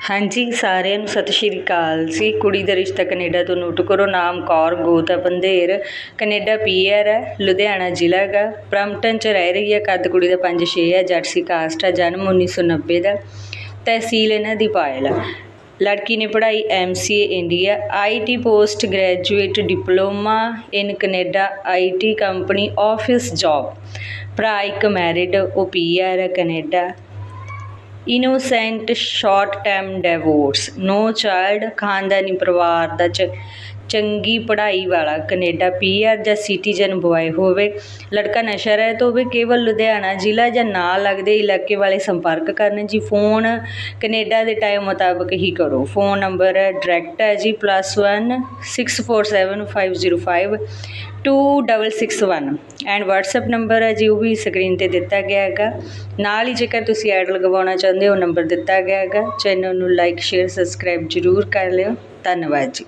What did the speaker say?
ਹਾਂਜੀ, ਸਾਰਿਆਂ ਨੂੰ ਸਤਿ ਸ਼੍ਰੀ ਅਕਾਲ ਜੀ। ਕੁੜੀ ਦਾ ਰਿਸ਼ਤਾ ਕੈਨੇਡਾ ਤੋਂ ਨੋਟ ਕਰੋ, ਨਾਮ ਕੌਰ, ਗੋਤ ਹੈ, ਬੰਦੇਰ। ਕੈਨੇਡਾ ਪੀਆਰ ਹੈ, ਲੁਧਿਆਣਾ ਜ਼ਿਲ੍ਹਾ ਹੈਗਾ। ਬ੍ਰਮਟਨ ਚ ਰਹਿ ਰਹੀ ਹੈ, ਕੱਦ ਕੁੜੀ ਦਾ 5-6 ਹੈ, ਜਰਸੀ ਕਾਸਟ ਹੈ, ਜਨਮ 1990 ਦਾ। ਤਹਿਸੀਲ ਇਹਨਾਂ ਦੀ ਪਾਇਲ ਹੈ। ਲੜਕੀ ਨੇ ਪੜ੍ਹਾਈ MCA India IT post graduate diploma in Canada IT company, office job. ਭਰਾ ਇੱਕ ਮੈਰਿਡ, ਉਹ ਪੀਆਰ ਹੈ Canada. Innocent short term divorce no child ਖਾਨਦਾਨੀ ਪਰਿਵਾਰ ਦਾ ਚੰਗੀ ਪੜ੍ਹਾਈ ਵਾਲਾ ਕੈਨੇਡਾ ਪੀਆਰ ਜਾਂ ਸਿਟੀਜ਼ਨ ਬੁਆਏ ਹੋਵੇ। ਲੜਕਾ ਨਸ਼ਾ ਰਹਿਤ ਹੋਵੇ, ਕੇਵਲ ਲੁਧਿਆਣਾ ਜ਼ਿਲ੍ਹਾ ਜਾਂ ਨਾਲ ਲੱਗਦੇ ਇਲਾਕੇ ਵਾਲੇ ਸੰਪਰਕ ਕਰਨ ਜੀ। ਫੋਨ ਕੈਨੇਡਾ ਦੇ ਟਾਈਮ ਮੁਤਾਬਕ ਹੀ ਕਰੋ। ਫੋਨ ਨੰਬਰ ਹੈ ਡਾਇਰੈਕਟ ਹੈ ਜੀ +1 647505 2661 ਐਂਡ WhatsApp ਨੰਬਰ ਹੈ ਜੀ, ਉਹ ਵੀ ਸਕਰੀਨ ਤੇ ਦਿੱਤਾ ਗਿਆ ਹੈਗਾ। ਨਾਲ ਹੀ ਜੇਕਰ ਤੁਸੀਂ ਐਡ ਲਗਵਾਉਣਾ ਚਾਹੁੰਦੇ ਹੋ ਨੰਬਰ ਦਿੱਤਾ ਗਿਆ ਹੈਗਾ। ਚੈਨਲ ਨੂੰ ਲਾਈਕ ਸ਼ੇਅਰ ਸਬਸਕ੍ਰਾਈਬ ਜ਼ਰੂਰ ਕਰ ਲਿਓ। ਧੰਨਵਾਦ ਜੀ।